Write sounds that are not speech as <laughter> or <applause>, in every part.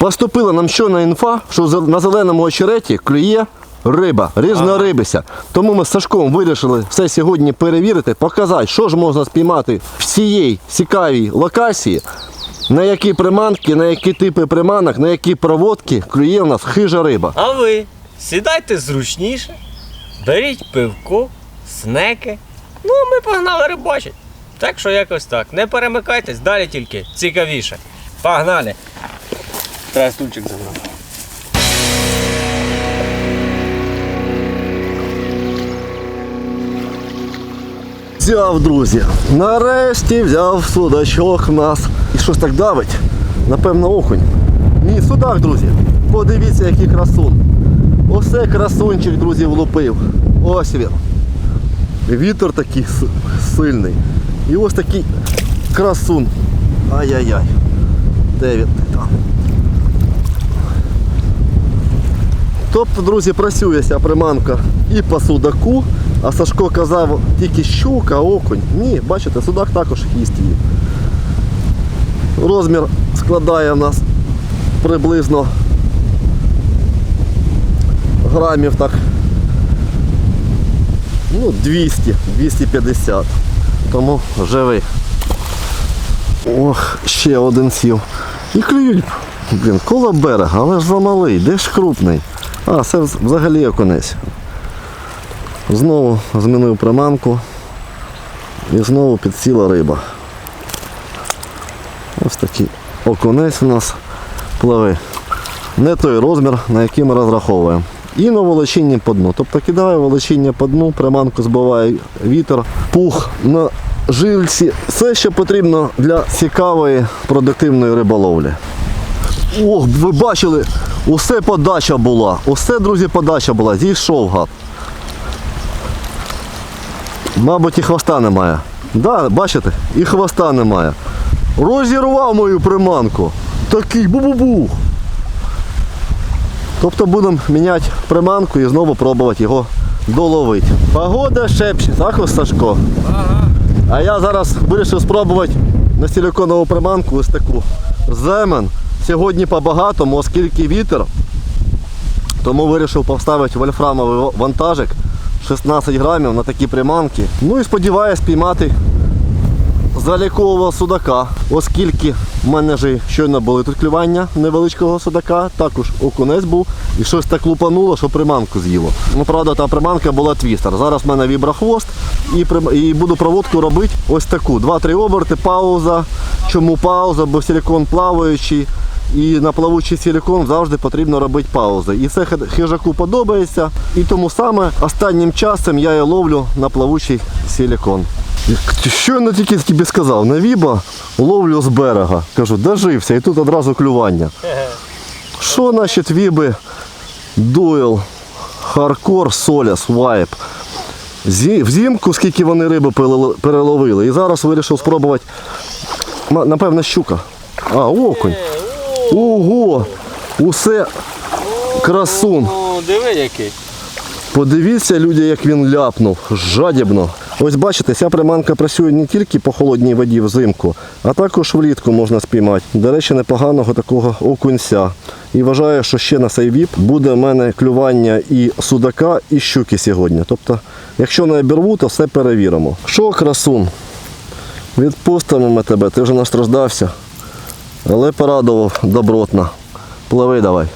Поступила нам щойна інфа, що на зеленому очереті клює риба, різнорибися. Тому ми з Сашком вирішили все сьогодні перевірити, показати, що ж можна спіймати в цій цікавій локації, на які приманки, на які типи приманок, на які проводки клює у нас хижа риба. А ви сідайте зручніше, беріть пивко, снеки. Ну, а ми погнали рибачить. Так що якось так. Не перемикайтесь, далі тільки цікавіше. Погнали! Треба стульчик загнати. Взяв, друзі. Нарешті взяв судачок нас. І щось так давить. Напевно, окунь. Ні, судак, друзі. Подивіться, який красун. Оце красунчик, друзі, влупив. Ось він. Вітер такий сильний. І ось такий красун. Ай-яй-яй. Де він там? Тобто, друзі, працює ця приманка і по судаку, а Сашко казав тільки щука, окунь. Ні, бачите, судак також їсть її. Розмір складає в нас приблизно грамів так. Ну, 200, 250. Тому живий. Ох, ще один сів. І клюють, блін, коло берега, але ж замалий, де ж крупний. А, це вз- взагалі окунець. Знову змінив приманку і знову підсіла риба. Ось такий окунець у нас пливе. Не той розмір, на який ми розраховуємо. І на волочіння по дну. Тобто кидаю волочіння по дну, приманку збиває вітер, пух на жильці. Все, що потрібно для цікавої продуктивної риболовлі. Ох, ви бачили, усе подача була. Усе, друзі, подача була. Зійшов гад. Мабуть, і хвоста немає. Да, бачите, і хвоста немає. Розірвав мою приманку. Такий бу-бу-бух. Тобто будемо міняти приманку і знову пробувати його доловити. Погода шепче, так Сашко? А я зараз вирішив спробувати на силиконову приманку ось таку. Земен. Сьогодні по-багатому, оскільки вітер. Тому вирішив поставити вольфрамовий вантажик 16 грамів на такі приманки. Ну і сподіваюся спіймати залікового судака, оскільки в мене ж щойно були тут клювання невеличкого судака, також окунець був і щось так лупануло, що приманку з'їло. Ну, правда, та приманка була твістер. Зараз в мене віброхвост і, прим- і буду проводку робити ось таку. Два-три оберти, пауза. Чому пауза? Бо силикон плаваючий. І на плавучий силикон завжди потрібно робити паузи. І це хижаку подобається. І тому саме останнім часом я і ловлю на плавучий силикон. Що я тільки тобі сказав? На віба ловлю з берега. Кажу, дожився, і тут одразу клювання. Що значить віби дуел, хардкор, соляс, вайп? Зі- Взимку скільки вони риби переловили. І зараз вирішив спробувати. Напевно, щука. А, окунь. Ого! Усе красун. Ну, диви який. Подивіться, люди, як він ляпнув. Жадібно. Ось бачите, ця приманка працює не тільки по холодній воді взимку, а також влітку можна спіймати. До речі, непоганого такого окунця. І вважаю, що ще на цей віп буде в мене клювання і судака, і щуки сьогодні. Тобто, якщо не обірву, то все перевіримо. Що, красун? Відпустимо ми тебе, ти вже настраждався. Але порадував добротно. Пливи давай.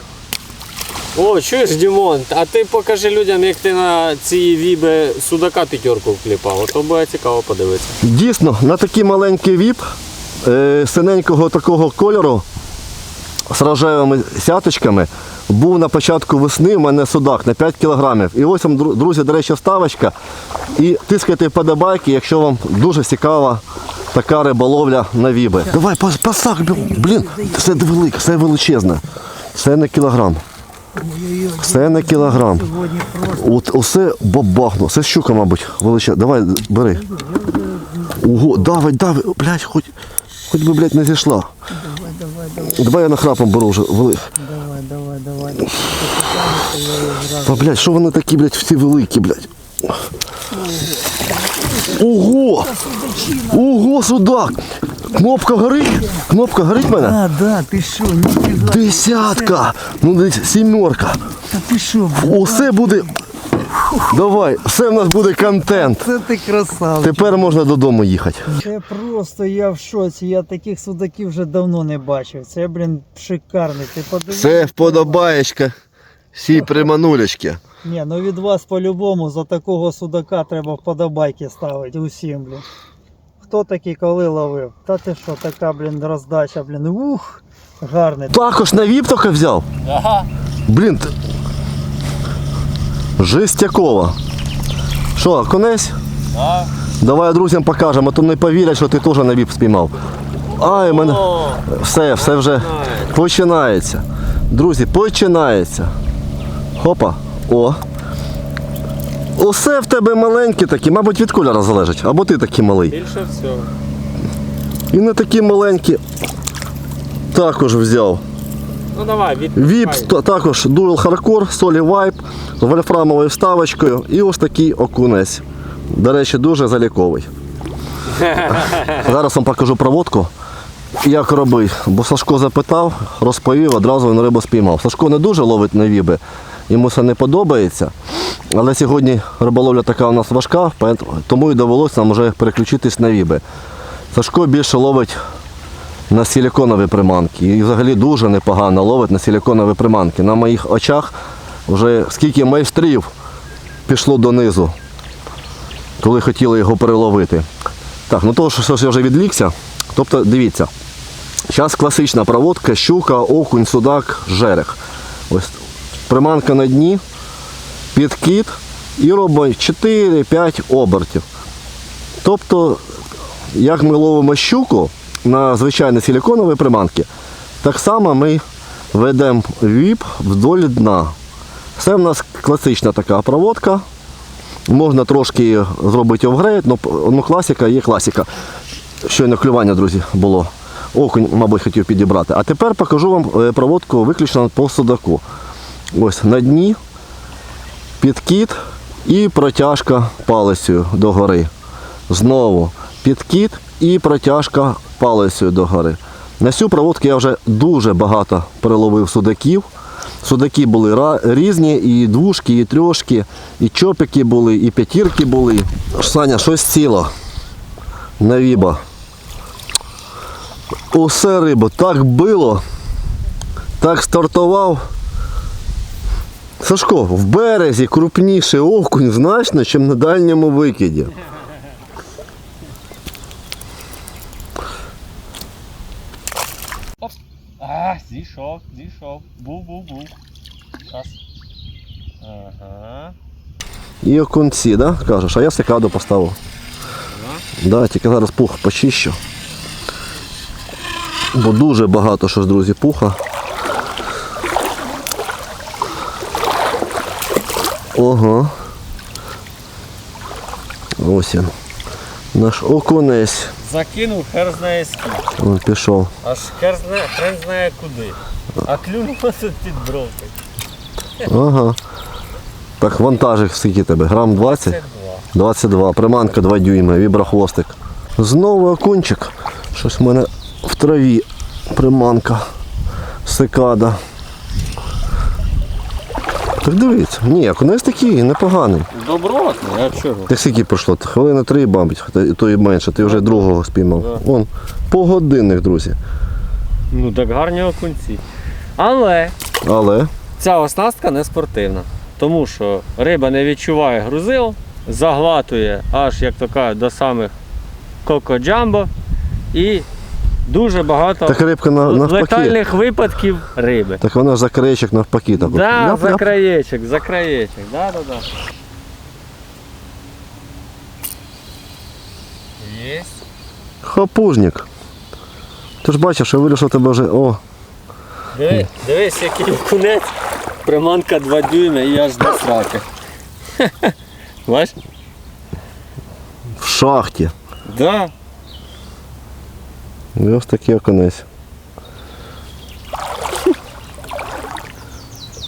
О, чуєш, Дімон, а ти покажи людям, як ти на ці віби судака п'ятерку вкліпав. То буде цікаво подивитися. Дійсно, на такий маленький віп е, синенького такого кольору з рожевими сяточками був на початку весни у мене судак на 5 кілограмів. І ось вам, друзі, до речі, вставочка. І тискайте вподобайки, якщо вам дуже цікава така риболовля на віби. Давай, пас- пасак, блін, це велике, це величезне. Це не кілограм. Це не кілограм. От усе бабахну. Це щука, мабуть, величезна. Давай, бери. Ого, давай, давай, блядь, хоч, хоч би, блядь, не зійшла. Давай, давай, давай, Давай я нахрапом беру вже. Вели... давай, давай. Та, блядь, що вони такі, блядь, всі великі, блядь. Ого! Ого, судак! Кнопка горить! Кнопка горить мене? А, да, ти що, ніфіга. Десятка! Ну десь сімерка. Та ти що, блін? Усе буде. Давай, все в нас буде контент. Це ти красавчик. Тепер можна додому їхати. Це просто я в шоці. Я таких судаків вже давно не бачив. Це, блін, шикарний. Ти подивись. Це вподобаєчка. Всі приманулечки. Ні, ну від вас по-любому за такого судака треба вподобайки ставити усім, блін. Хто такий коли ловив? Та ти що, така, блін, роздача, блін. Ух, гарний. Також на віп тільки взяв. Ага. Блін. Жестякова. Що, конець? Да. Давай друзям покажемо, а то не повірять, що ти теж на віп спіймав. Ай, мене. Все, все вже починається. Друзі, починається. Хопа. О. Усе в тебе маленькі такі, мабуть, від кольору залежить. Або ти такий малий. більше всього. І не такі маленькі. Також взяв. Ну давай, від Віп також Dual Hardcore, Solid Vibe з вольфрамовою вставочкою і ось такий окунець. До речі, дуже заліковий. <laughs> Зараз вам покажу проводку, як робити. Бо Сашко запитав, розповів, одразу він рибу спіймав. Сашко не дуже ловить на віби, йому це не подобається. Але сьогодні риболовля така у нас важка, тому і довелося нам вже переключитись на віби. Сашко більше ловить на силіконові приманки. І взагалі дуже непогано ловить на силіконові приманки. На моїх очах вже скільки майстрів пішло донизу, коли хотіли його переловити. Так, ну то, що я вже відлікся. Тобто, дивіться, зараз класична проводка, щука, окунь, судак, жерех. Ось приманка на дні, підкид і робимо 4-5 обертів. Тобто як ми ловимо щуку на звичайні силіконові приманки, так само ми ведемо віп вдоль дна. Це в нас класична така проводка. Можна трошки зробити овгрейд, ну, ну класика є класика. Щойно клювання, друзі, було. Окунь, мабуть, хотів підібрати. А тепер покажу вам е, проводку виключно по судаку. Ось на дні, підкид і протяжка палицею догори. Знову підкид і протяжка палицею догори. На цю проводку я вже дуже багато переловив судаків. Судаки були різні, і двушки, і трьошки, і чопики були, і п'ятірки були. Саня, щось ціло. На віба. Усе риба, так било, так стартував. Сашко, в березі крупніший окунь значно, ніж на дальньому викиді. А, зійшов, зійшов. Був, був, був. Раз. Ага. І окунці, да? Кажеш, а я секаду поставив. Да, тільки зараз пух почищу. Бо дуже багато що ж, друзі, пуха. Ого. Ось він. Наш окунець. Закинув хер знає скільки. Він пішов. Аж хер знає, хрен знає куди. А клюнув <laughs> тут під бровки. Ага. Так, вантажик скільки тебе? Грам 20? Це два. 22, приманка 2 дюйми, віброхвостик. Знову окунчик. Щось в мене в траві приманка. Секада. Так дивіться, ні, окунець такий непоганий. Добротний, а чого? Ти скільки пройшло? Хвилини три, мабуть, то і менше, ти вже другого спіймав. Да. Вон, погодинник, друзі. Ну так гарні окунці. Але Але ця оснастка не спортивна. Тому що риба не відчуває грузил, заглатує аж, як то кажуть, до самих коко-джамбо і дуже багато так рибка на, навпаки. летальних випадків риби. Так вона за краєчок навпаки. Так, от. Да, Ляп-ляп. за краєчок, за краєчок. Да, да, да. Єсть. Хапужник. Ти ж бачиш, що вирішив тебе вже. О, Диви, дивись, який окунець. Приманка 2 дюйми і аж до сраки. <laughs> Бачиш? в шахті. Да. І ось такий окунець.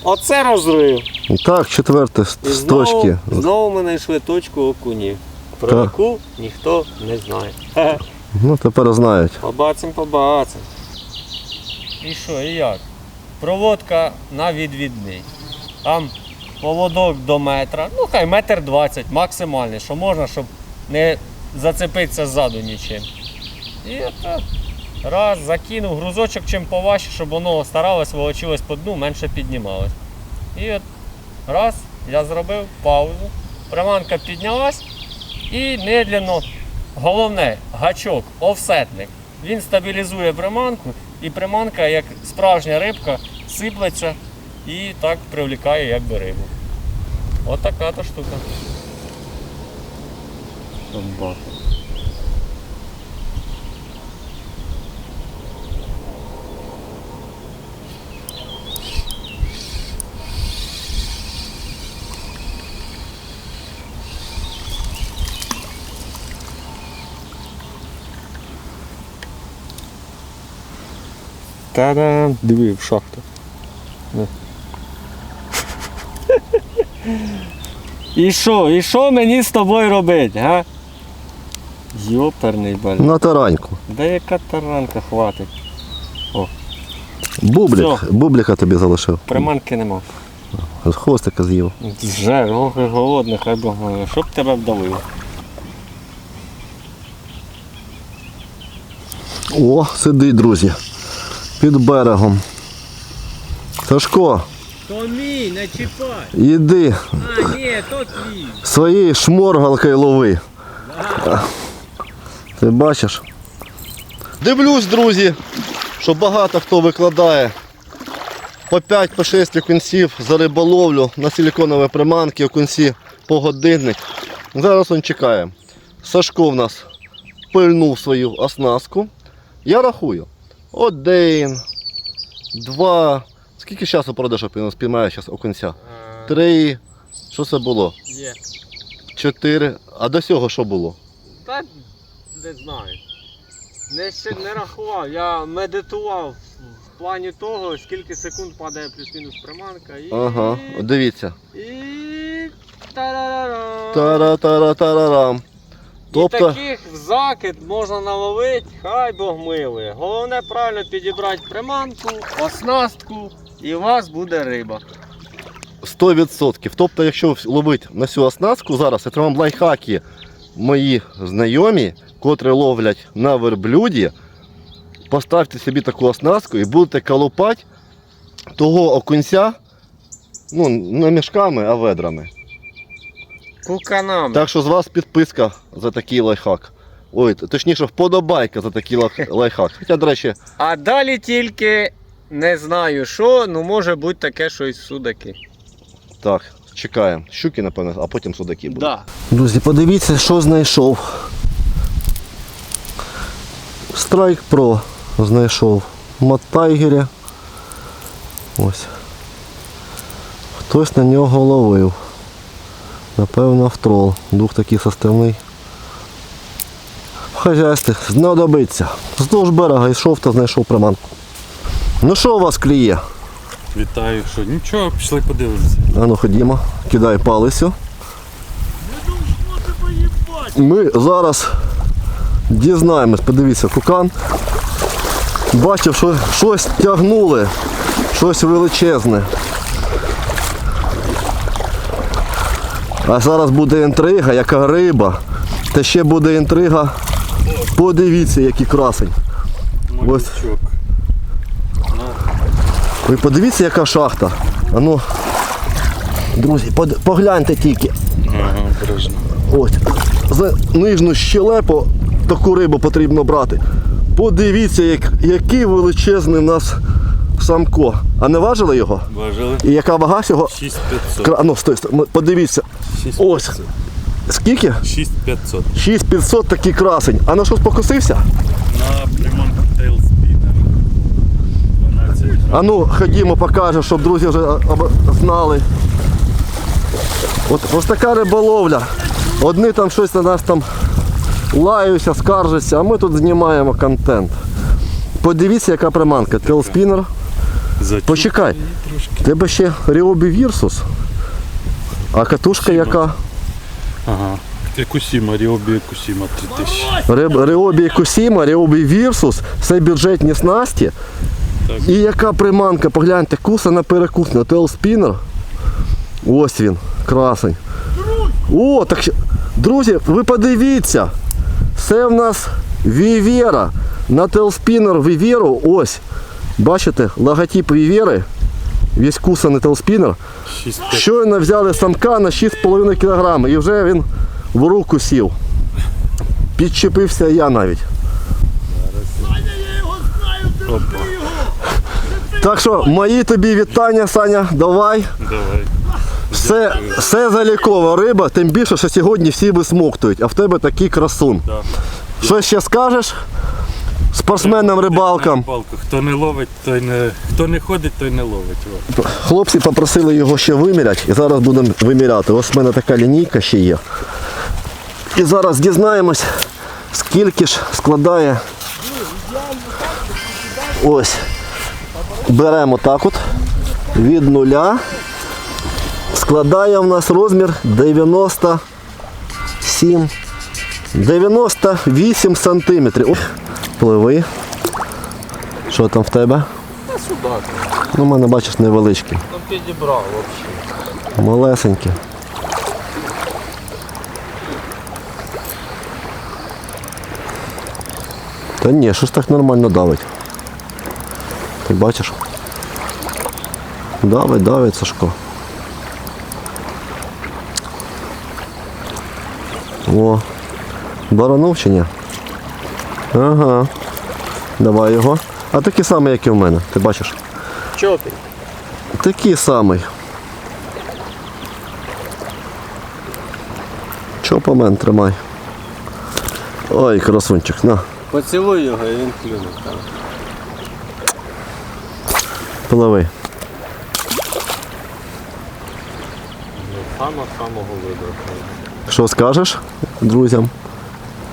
Оце розрив. Так, четверте з І з знову, точки. знову ми знайшли точку окунів. Про Так. яку ніхто не знає. <laughs> Ну тепер знають. Побацим, побацим. І що, і як? Проводка на відвідний. Там поводок до метра, ну хай метр двадцять, максимальний, що можна, щоб не зацепитися ззаду нічим. І так. Раз, закинув грузочок чим поважче, щоб воно старалось, волочилось по дну, менше піднімалось. І от раз, я зробив паузу, приманка піднялась і медленно Головне, гачок, офсетник. Він стабілізує приманку, і приманка, як справжня рибка, сиплеться і так привлікає якби рибу. От то штука. Та-дам! Диви в шахту. І що? І що мені з тобою робити, га? Йоперний баль. На тараньку. Да яка таранка хватить. Бублик. Всьо. Бублика тобі залишив. Приманки нема. Хвостика з'їв. Вже роги голодний, хай Бог милує. Щоб тебе вдавило. О, сидить, друзі. Під берегом. Сашко, То мій, не чіпай. іди А, ні, то твій. своєю шморгалкою лови. Ти бачиш? Дивлюсь, друзі, що багато хто викладає по 5-6 окунців за риболовлю на силіконові приманки, окунці по годинник. Зараз он чекає. Сашко в нас пильнув свою оснастку. Я рахую. Один, два. Скільки часу пройде, він спіймає зараз окунця? Три. Що це було? Є. Чотири. А до цього що було? Та не знаю. Не, ще не рахував, я медитував в плані того, скільки секунд падає плюс-мінус приманка і. Ага, дивіться. І. Тарарарам. Тара-тара-тарарам. І Тобто, таких в закид можна наловити, хай Бог милує. Головне правильно підібрати приманку, оснастку, і у вас буде риба. 100%. Тобто, якщо ловити на цю оснастку зараз, це вам лайфхаки мої знайомі, котрі ловлять на верблюді. Поставте собі таку оснастку і будете колупати того окунця, ну, не мішками, а ведрами. Куканами. Так що з вас підписка за такий лайфхак. Ой, точніше, вподобайка за такий лайф- <laughs> лайфхак. Хоча, до речі, А далі тільки не знаю що, ну може бути таке щось судаки. так, чекаємо. Щуки, напевно, а потім судаки будуть. Да. Друзі, подивіться, що знайшов. Strike Pro знайшов. Маттайгері. Ось. Хтось на нього ловив. Напевно, в. Дух такий составний. В хазяйстві знадобиться. Вздовж берега йшов та знайшов приманку. Ну що у вас кліє? Вітаю, що нічого, пішли подивимося. А ну ходімо, кидай палицю. Ми зараз дізнаємось, подивіться, кукан. Бачив, що щось тягнули, щось величезне. А зараз буде інтрига, яка риба. Та ще буде інтрига. Подивіться, який красень. Ось. Ви подивіться, яка шахта. А ну, друзі, погляньте тільки. Ось. За нижню щелепу таку рибу потрібно брати. Подивіться, як, який величезний в нас самко. А не важили його? Важили І яка вага всього? 6500. Кра- ну, стой, Подивіться. Ось. Скільки? 6500. 6500 такий красень. А на щось покосився? На. 12 грам. А ну, ходімо, покажемо, щоб друзі вже знали. От, ось така риболовля. Одні там щось на нас там лаються, скаржаться, а ми тут знімаємо контент. Подивіться, яка приманка. Телспінер. Почекай. Тебе ще Ryobi Virsus. А катушка яка? Ага. Кусіма, Ріобі Кусіма 3000. Ре- Реобі Кусіма, Реобі Вірсус, це бюджетні снасті. Так. І яка приманка, погляньте, куса на перекус на телспінер. Ось він, красень. О, так ще- друзі, ви подивіться. Це в нас Вівера. На телспінер Віверу, ось. Бачите, логотип Вівери. Весь кусаний телспінер. Щойно взяли самка на 6,5 кг і вже він в руку сів. Підчепився я навіть. Опа. Так що мої тобі вітання, Саня, давай. Давай. Все, все залікова риба, тим більше, що сьогодні всі висмоктують, а в тебе такий красун. Да. Що ще скажеш спортсменам рибалкам? Палку. Хто не ловить, той не. Хто не ходить, той не ловить. О. Хлопці попросили його ще виміряти і зараз будемо виміряти. Ось в мене така лінійка ще є. І зараз дізнаємось, скільки ж складає. Ось. Беремо так от від нуля. Складає в нас розмір 97. 98 сантиметрів. Пливи. Що там в тебе? Судак. Ну, в мене бачиш невеличкий. Ну підібрав взагалі. Малесенькі. Та ні, що ж так нормально давить. Ти бачиш? Давить, давить, Сашко. О, баранув чи ні? Ага. Давай його. А такий самий, як і в мене, ти бачиш? Чопі. Такий самий. Чопамен тримай. Ой, красунчик, на, Поцілуй його і він клюне. там. пливи. Саме самого виду. Що скажеш друзям?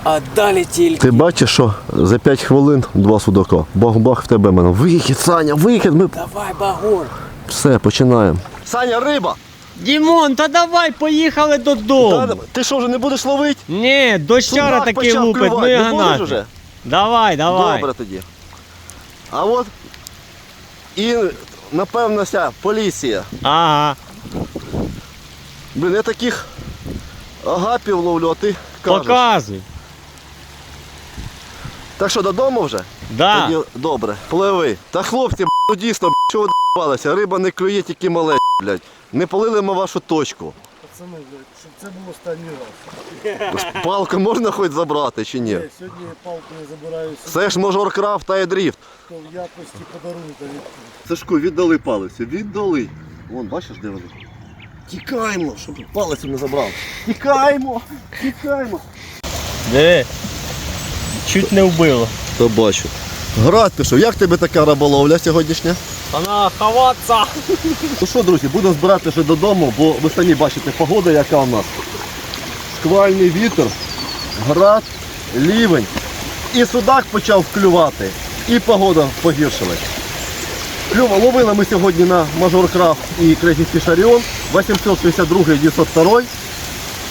А далі тільки. Ти бачиш, що за 5 хвилин два судака. Бах-бах в тебе мене. Вихід, Саня, вихід. Ми Давай, багор. все, починаємо. Саня, риба! Дімон, та давай поїхали додому. Ти що, вже не будеш ловити? Ні, дощара Судак таки почав лупить, ну і будеш ганати. уже? Давай, давай. Добре тоді. А от і напевно ця поліція. Ага. Блін, я таких агапів ловлю, а ти кажеш. Показуй. Так що додому вже? Да. Тоді добре, пливи. Та хлопці, б**, ну дійсно, б**, що ви д***балися? Риба не клює, тільки мале, блядь. Не полили ми вашу точку. Пацани, блядь, щоб це був останній раз. Палку можна хоч забрати чи ні? Ні, Сьогодні я палку не забираю собі, Це ж мажор крафт та дріфт. то в якості подарунка від Сашку, віддали палицю, віддали. Вон, бачиш, де вони? Тікаємо, щоб палицю не забрав. Тікаємо, тікаємо. Диви. Чуть не вбило. То бачу. Град пішов, як тебе така риболовля сьогоднішня? Вона ховатися. Ну що, друзі, будемо збирати вже додому, бо ви самі бачите погода, яка у нас. Шквальний вітер, град, лівень. І судак почав клювати, і погода погіршилась. Клюва ловили ми сьогодні на Мажор Крафт і Crazy Fish Orion 862 902.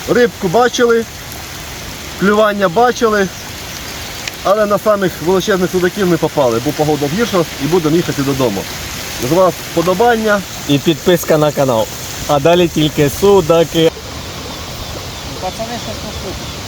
Рибку бачили, клювання бачили, але на самих величезних судаків не попали, бо погода гіршилась і будемо їхати додому. З вас вподобання, І підписка на канал. А далі тільки судаки. Пацани, що слухайте.